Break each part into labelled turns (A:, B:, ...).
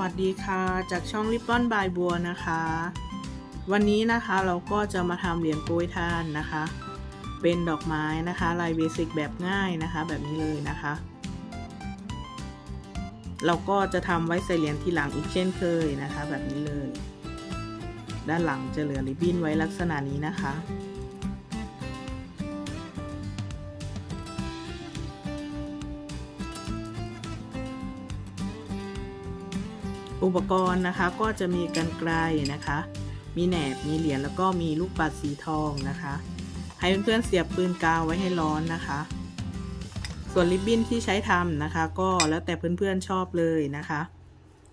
A: วัสดีค่ะ จากช่องริบบอนบายบัวนะคะ วันนี้นะคะเราก็จะมาทำเหรียญโปรยทานนะคะ เป็นดอกไม้นะคะลายเบสิกแบบง่ายนะคะ แบบนี้เลยนะคะ เราก็จะทำไว้ใส่เหรียญทีหลังอีกเช่นเคยนะคะ แบบนี้เลย ด้านหลังจะเหลือริบบิ้นไว้ลักษณะนี้นะคะ อุปกรณ์นะคะก็จะมีกันไกลนะคะ มีแหนบ มีเหรียญแล้วก็มีลูกปัดสีทองนะคะ ให้เพื่อนๆเสียบปืนกาวไว้ให้ร้อนนะคะ ส่วนริบบิ้นที่ใช้ทำนะคะ ก็แล้วแต่เพื่อนๆชอบเลยนะคะ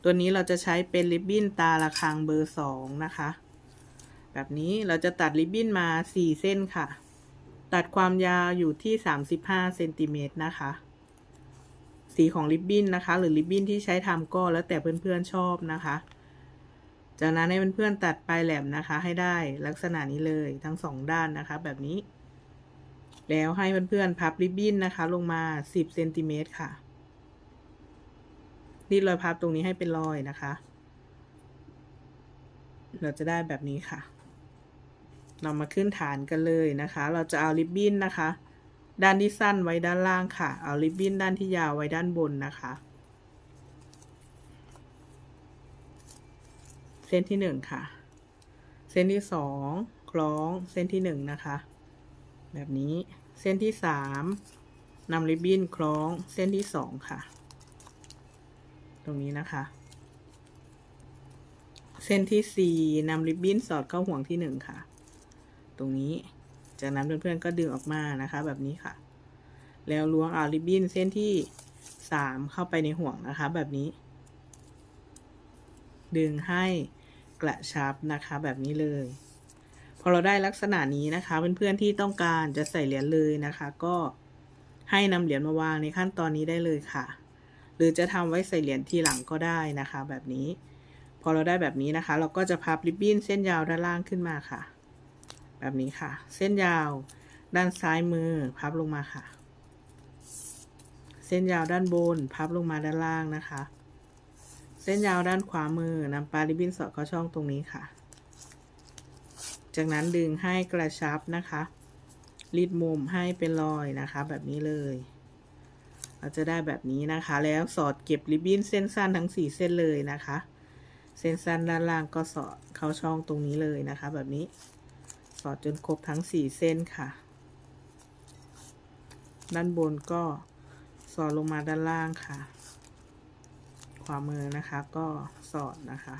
A: ตัวนี้เราจะใช้เป็นริบบิ้นตาระฆังเบอร์สองนะคะ แบบนี้เราจะตัดริบบิ้นมา4เส้นค่ะ ตัดความยาวอยู่ที่ 35เซนติเมตรนะคะ สีของริบบิ้นนะคะ หรือริบบิ้นที่ใช้ทำก็แล้วแต่เพื่อนๆชอบนะคะ จากนั้นให้เพื่อนๆตัดปลายแหลมนะคะ ให้ได้ลักษณะนี้เลยทั้งสองด้านนะคะ แบบนี้ แล้วให้เพื่อนๆพับริบบิ้นนะคะ ลงมา 10เซนติเมตรค่ะรีดรอยพับตรงนี้ให้เป็นรอยนะคะ เราจะได้แบบนี้ค่ะ เรามาขึ้นฐานกันเลยนะคะ เราจะเอาริบบิ้นนะคะ ด้านที่สั้นไว้ด้านล่างค่ะ เอาริบบิ้นด้านที่ยาวไว้ด้านบนนะคะ เส้นที่หนึ่งค่ะ เส้นที่สองคล้องเส้นที่หนึ่งนะคะ แบบนี้ เส้นที่สามนำริบบิ้นคล้องเส้นที่สองค่ะ ตรงนี้นะคะ เส้นที่สี่นำริบบิ้นสอดเข้าห่วงที่หนึ่งค่ะ ตรงนี้ จากนั้นเพื่อนๆก็ดึงออกมานะคะ แบบนี้ค่ะ แล้วล้วงเอาริบบิ้นเส้นที่สามเข้าไปในห่วงนะคะ แบบนี้ ดึงให้กระชับนะคะแบบนี้เลย พอเราได้ลักษณะนี้นะคะเพื่อนๆที่ต้องการจะใส่เหรียญเลยนะคะ ก็ให้นำเหรียญมาวางในขั้นตอนนี้ได้เลยค่ะ หรือจะทำไว้ใส่เหรียญทีหลังก็ได้นะคะ แบบนี้ พอเราได้แบบนี้นะคะ เราก็จะพับริบบิ้นเส้นยาวด้านล่างขึ้นมาค่ะ แบบนี้ค่ะ เส้นยาว ด้านซ้ายมือพับลงมาค่ะ เส้นยาวด้านบน พับลงมาด้านล่างนะคะ เส้นยาวด้านขวามือนำปลาริบบิ้นสอดเข้าช่องตรงนี้ค่ะ จากนั้นดึงให้กระชับนะคะรีดมุมให้เป็นรอยนะคะ แบบนี้เลย เราจะได้แบบนี้นะคะ แล้วสอดเก็บริบบิ้นเส้นสั้นทั้งสี่เส้นเลยนะคะ เส้นสั้นด้านล่างก็สอดเข้าช่องตรงนี้เลยนะคะ แบบนี้ อดจนครบทั้งสี่เส้นค่ะ ด้านบนก็สอดลงมาด้านล่างค่ะ ขวามือนะคะก็สอดนะคะ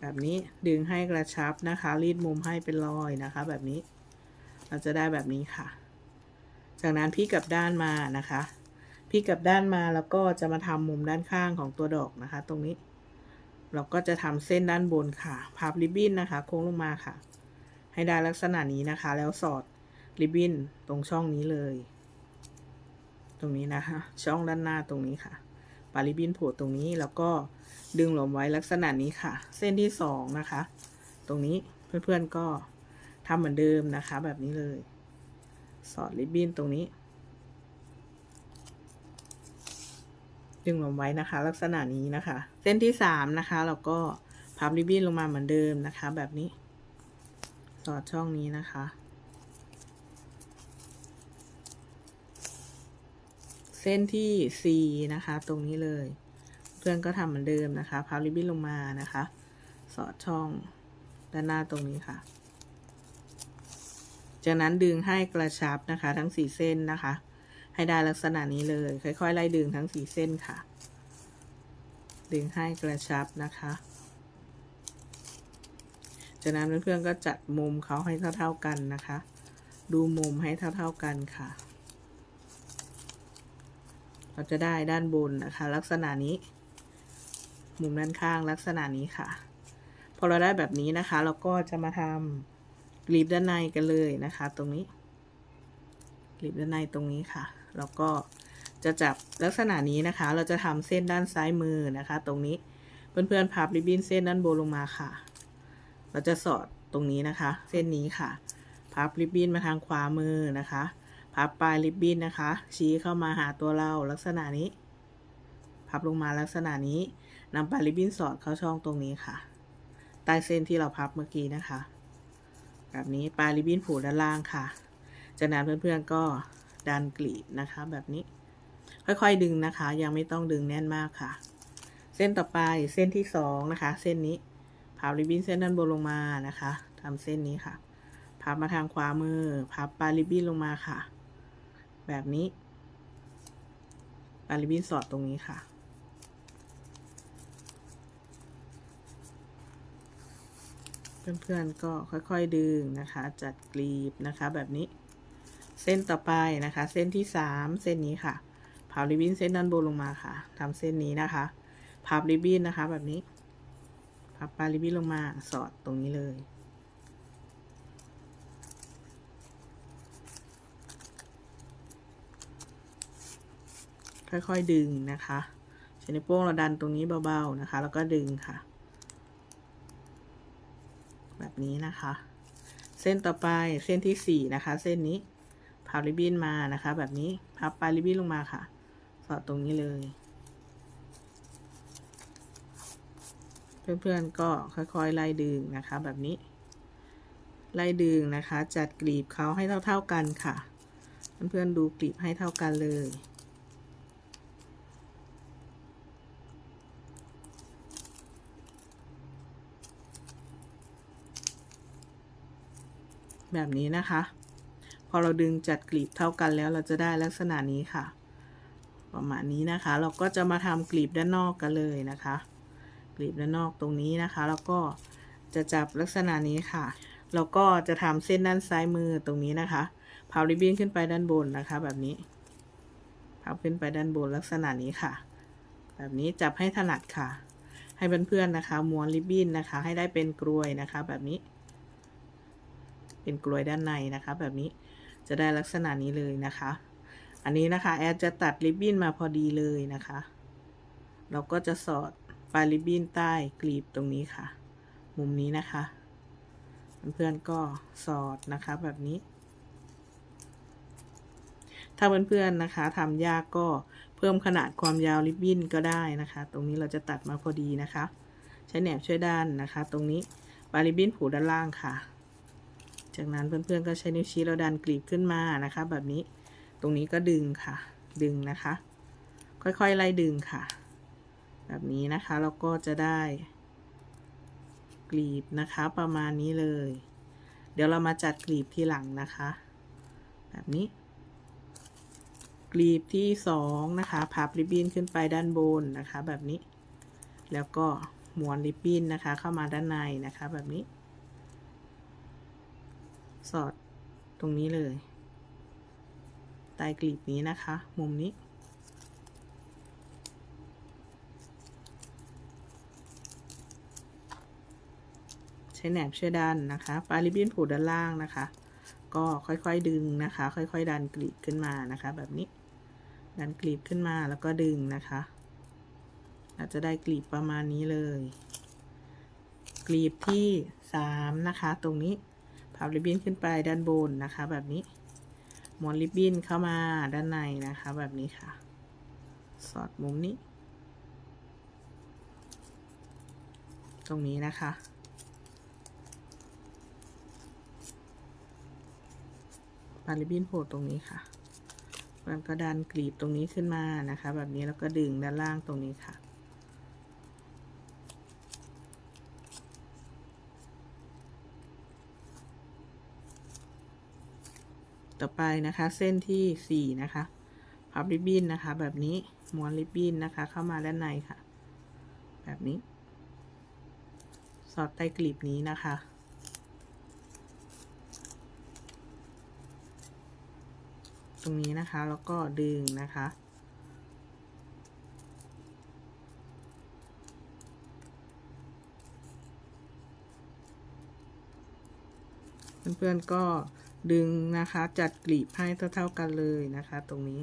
A: แบบนี้ดึงให้กระชับนะคะ รีดมุมให้เป็นรอยนะคะ แบบนี้ เราจะได้แบบนี้ค่ะ จากนั้นพี่กลับด้านมานะคะพี่กลับด้านมาแล้วก็จะมาทำมุมด้านข้างของตัวดอกนะคะ ตรงนี้ เราก็จะทำเส้นด้านบนค่ะ พับริบบิ้นนะคะ โค้งลงมาค่ะ ให้ได้ลักษณะนี้นะคะ แล้วสอดริบบิ้นตรงช่องนี้เลย ตรงนี้นะคะ ช่องด้านหน้าตรงนี้ค่ะปาริบบิ้นโผล่ตรงนี้แล้วก็ดึงหลวมไว้ลักษณะนี้ค่ะ เส้นที่สองนะคะ ตรงนี้เพื่อนๆก็ทำเหมือนเดิมนะคะ แบบนี้เลย สอดริบบิ้นตรงนี้ ดึงหลวมไว้นะคะ ลักษณะนี้นะคะ เส้นที่สามนะคะ เราก็พับริบบิ้นลงมาเหมือนเดิมนะคะ แบบนี้ สอดช่องนี้นะคะ เส้นที่สี่นะคะ ตรงนี้เลย เพื่อนก็ทำเหมือนเดิมนะคะพับริบบิ้นลงมานะคะ สอดช่องด้านหน้าตรงนี้ค่ะ จากนั้นดึงให้กระชับนะคะ ทั้งสี่เส้นนะคะ ให้ได้ลักษณะนี้เลย ค่อยๆ ไล่ดึงทั้งสี่เส้นค่ะ ดึงให้กระชับนะคะ จากนั้นเพื่อนๆก็จัดมุมเขาให้เท่า ๆกันนะคะ ดูมุมให้เท่า ๆกันค่ะ เราจะได้ด้านบนนะคะ ลักษณะนี้ มุมด้านข้างลักษณะนี้ค่ะ พอเราได้แบบนี้นะคะ เราก็จะมาทำกลีบด้านในกันเลยนะคะ ตรงนี้กลีบด้านในตรงนี้ค่ะ แล้วก็จะจับลักษณะนี้นะคะ เราจะทำเส้นด้านซ้ายมือนะคะ ตรงนี้เพื่อนๆพับริบบิ้นเส้นด้านบนลงมาค่ะ เราจะสอดตรงนี้นะคะ เส้นนี้ค่ะ พับริบบิ้นมาทางขวามือนะคะ พับปลายริบบิ้นนะคะ ชี้เข้ามาหาตัวเราลักษณะนี้ พับลงมาลักษณะนี้นำปลายริบบิ้นสอดเข้าช่องตรงนี้ค่ะ ใต้เส้นที่เราพับเมื่อกี้นะคะ แบบนี้ปลายริบบิ้นผูกด้านล่างค่ะ จากนั้นเพื่อนๆก็ดันกลีบนะคะ แบบนี้ ค่อยๆดึงนะคะ ยังไม่ต้องดึงแน่นมากค่ะ เส้นต่อไปเส้นที่สองนะคะ เส้นนี้ พับริบบิ้นเส้นด้านบนลงมานะคะทำเส้นนี้ค่ะ พับมาทางขวามือ พับปลายริบบิ้นลงมาค่ะ แบบนี้ปลายริบบิ้นสอดตรงนี้ค่ะ เพื่อนๆก็ค่อยๆดึงนะคะ จัดกลีบนะคะ แบบนี้ เส้นต่อไปนะคะ เส้นที่สามเส้นนี้ค่ะพับริบบิ้นเส้นด้านบนลงมาค่ะทำเส้นนี้นะคะ พับริบบิ้นนะคะ แบบนี้ พับปลายริบบิ้นลงมาสอดตรงนี้เลย ค่อยๆดึงนะคะใช้นิ้วโป้งเราดันตรงนี้เบาๆนะคะ แล้วก็ดึงค่ะ แบบนี้นะคะ เส้นต่อไปเส้นที่สี่นะคะ เส้นนี้พับริบบิ้นมานะคะ แบบนี้พับปลายริบบิ้นลงมาค่ะ สอดตรงนี้เลย เพื่อนๆก็ค่อยๆไล่ดึงนะคะ แบบนี้ ไล่ดึงนะคะ จัดกลีบเขาให้เท่า ๆกันค่ะ เพื่อนๆดูกลีบให้เท่ากันเลยแบบนี้นะคะ พอเราดึงจัดกลีบเท่ากันแล้วเราจะได้ลักษณะนี้ค่ะ ประมาณนี้นะคะ เราก็จะมาทำกลีบด้านนอกกันเลยนะคะ กลีบด้านนอกตรงนี้นะคะ แล้วก็จะจับลักษณะนี้ค่ะเราก็จะทำเส้นด้านซ้ายมือตรงนี้นะคะพับริบบิ้นขึ้นไปด้านบนนะคะ แบบนี้พับขึ้นไปด้านบนลักษณะนี้ค่ะ แบบนี้จับให้ถนัดค่ะ ให้เพื่อนๆนะคะ ม้วนริบบิ้นนะคะ ให้ได้เป็นกลวยนะคะ แบบนี้ เป็นกลวยด้านในนะคะ แบบนี้จะได้ลักษณะนี้เลยนะคะ อันนี้นะคะแอดจะตัดริบบิ้นมาพอดีเลยนะคะ เราก็จะสอด ปลายริบบิ้นใต้กลีบตรงนี้ค่ะ มุมนี้นะคะ เพื่อนๆก็สอดนะคะแบบนี้ ถ้าเพื่อนๆนะคะทำยากก็เพิ่มขนาดความยาวริบบิ้นก็ได้นะคะ ตรงนี้เราจะตัดมาพอดีนะคะ ใช้แหนบช่วยด้านนะคะ ตรงนี้ปลายริบบิ้นผูด้านล่างค่ะ จากนั้นเพื่อนๆก็ใช้นิ้วชี้เราดันกลีบขึ้นมานะคะ แบบนี้ ตรงนี้ก็ดึงค่ะ ดึงนะคะ ค่อยๆไล่ดึงค่ะ แบบนี้นะคะเราก็จะได้กลีบนะคะประมาณนี้เลย เดี๋ยวเรามาจัดกลีบที่หลังนะคะ แบบนี้ กลีบที่สองนะคะพับริบบิ้นขึ้นไปด้านบนนะคะ แบบนี้ แล้วก็ม้วนริบบิ้นนะคะ เข้ามาด้านในนะคะ แบบนี้ สอดตรงนี้เลยใต้กลีบนี้นะคะ มุมนี้ ใช้แหนบเชือด้านนะคะปลายริบบิ้นผูกด้านล่างนะคะ ก็ค่อยๆดึงนะคะ ค่อยๆดันกลีบขึ้นมานะคะ แบบนี้ ดันกลีบขึ้นมาแล้วก็ดึงนะคะอาจจะได้กลีบประมาณนี้เลย กลีบที่สามนะคะ ตรงนี้พับริบบิ้นขึ้นไปด้านบนนะคะ แบบนี้ม้วนริบบิ้นเข้ามาด้านในนะคะ แบบนี้ค่ะ สอดมุมนี้ ตรงนี้นะคะ ปาริบบิ้นโผล่ตรงนี้ค่ะมันก็ดันกลีบตรงนี้ขึ้นมานะคะ แบบนี้แล้วก็ดึงด้านล่างตรงนี้ค่ะ ต่อไปนะคะเส้นที่สี่นะคะพับริบบิ้นนะคะ แบบนี้ม้วนริบบิ้นนะคะ เข้ามาด้านในค่ะ แบบนี้ สอดใต้กลีบนี้นะคะ รงนี้นะคะ แล้วก็ดึงนะคะ เพื่อนๆก็ดึงนะคะจัดกลีบให้เท่าๆกันเลยนะคะ ตรงนี้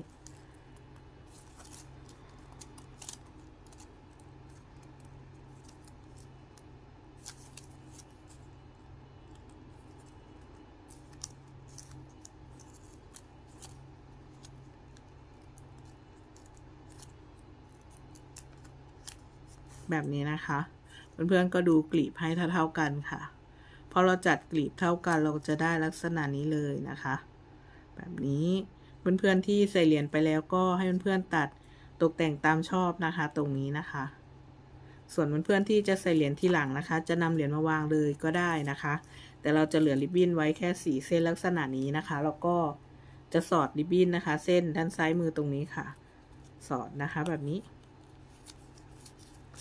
A: แบบนี้นะคะ เพื่อนๆก็ดูกลีบให้เท่าๆกันค่ะพอเราจัดกลีบเท่ากันเราจะได้ลักษณะนี้เลยนะคะ แบบนี้เพื่อนๆที่ใส่เหรียญไปแล้วก็ให้เพื่อนๆตัดตกแต่งตามชอบนะคะ ตรงนี้นะคะ ส่วนเพื่อนๆที่จะใส่เหรียญที่หลังนะคะ จะนำเหรียญมาวางเลยก็ได้นะคะ แต่เราจะเหลือริบบิ้นไว้แค่สี่เส้นลักษณะนี้นะคะแล้วก็จะสอดริบบิ้นนะคะ เส้นด้านซ้ายมือตรงนี้ค่ะ สอดนะคะแบบนี้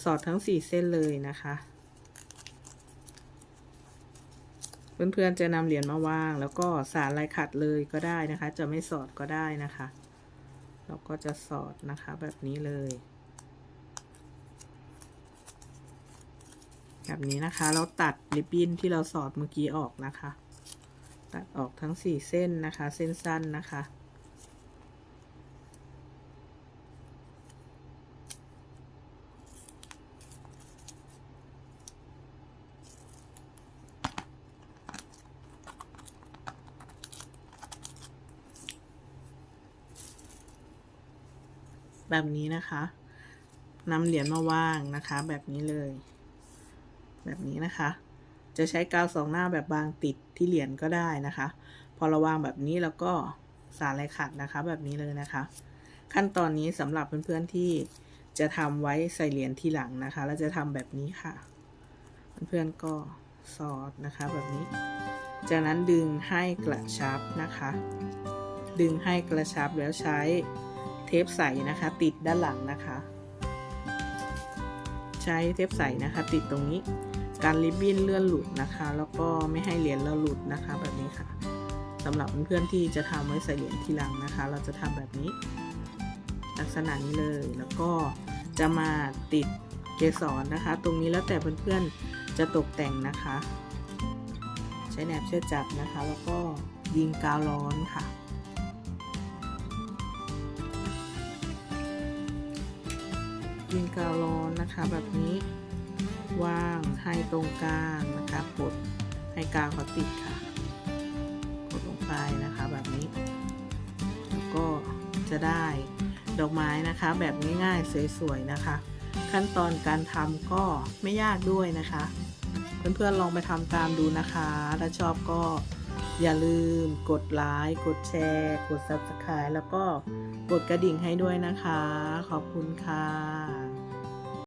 A: สอดทั้งสี่เส้นเลยนะคะ เพื่อนๆจะนำเหรียญมาวาง แล้วก็สารลายขัดเลยก็ได้นะคะ จะไม่สอดก็ได้นะคะ เราก็จะสอดนะคะแบบนี้เลย แบบนี้นะคะ เราตัดริบบิ้นที่เราสอดเมื่อกี้ออกนะคะ ตัดออกทั้งสี่เส้นนะคะ เส้นสั้นนะคะ แบบนี้นะคะนำเหรียญมาวางนะคะ แบบนี้เลย แบบนี้นะคะ จะใช้กาวสองหน้าแบบบางติดที่เหรียญก็ได้นะคะ พอเราวางแบบนี้แล้วก็สารลายขัดนะคะ แบบนี้เลยนะคะ ขั้นตอนนี้สำหรับเพื่อนๆที่จะทำไว้ใส่เหรียญที่หลังนะคะแล้วจะทำแบบนี้ค่ะ เพื่อนๆก็สอดนะคะแบบนี้ จากนั้นดึงให้กระชับนะคะ ดึงให้กระชับแล้วใช้ ปใสนะคะ ติดด้านหลังนะคะ ใช้เทปใสนะคะ ติดตรงนี้การริบบิ้นเลื่อนหลุดนะคะ แล้วก็ไม่ให้เหรียญเราหลุดนะคะ แบบนี้ค่ะสำหรับเพื่อนๆที่จะทำไว้ใส่เหรียญทีหลังนะคะ เราจะทำแบบนี้ ลักษณะนี้เลยแล้วก็จะมาติดเกสรนะคะ ตรงนี้แล้วแต่เพื่อนๆจะตกแต่งนะคะ ใช้แหนบเชือกจับนะคะ แล้วก็ยิงกาวร้อนค่ะ ยิงกาวร้อนนะคะ แบบนี้วางให้ตรงกลางนะคะกดให้กาวเขาติดค่ะ กดลงไปนะคะแบบนี้ แล้วก็จะได้ดอกไม้นะคะ แบบง่ายๆสวยๆนะคะ ขั้นตอนการทำก็ไม่ยากด้วยนะคะ เพื่อนๆลองไปทำตามดูนะคะ ถ้าชอบก็อย่าลืมกดไลค์กดแชร์ กด Subscribe แล้วก็กดกระดิ่งให้ด้วยนะคะ ขอบคุณค่ะ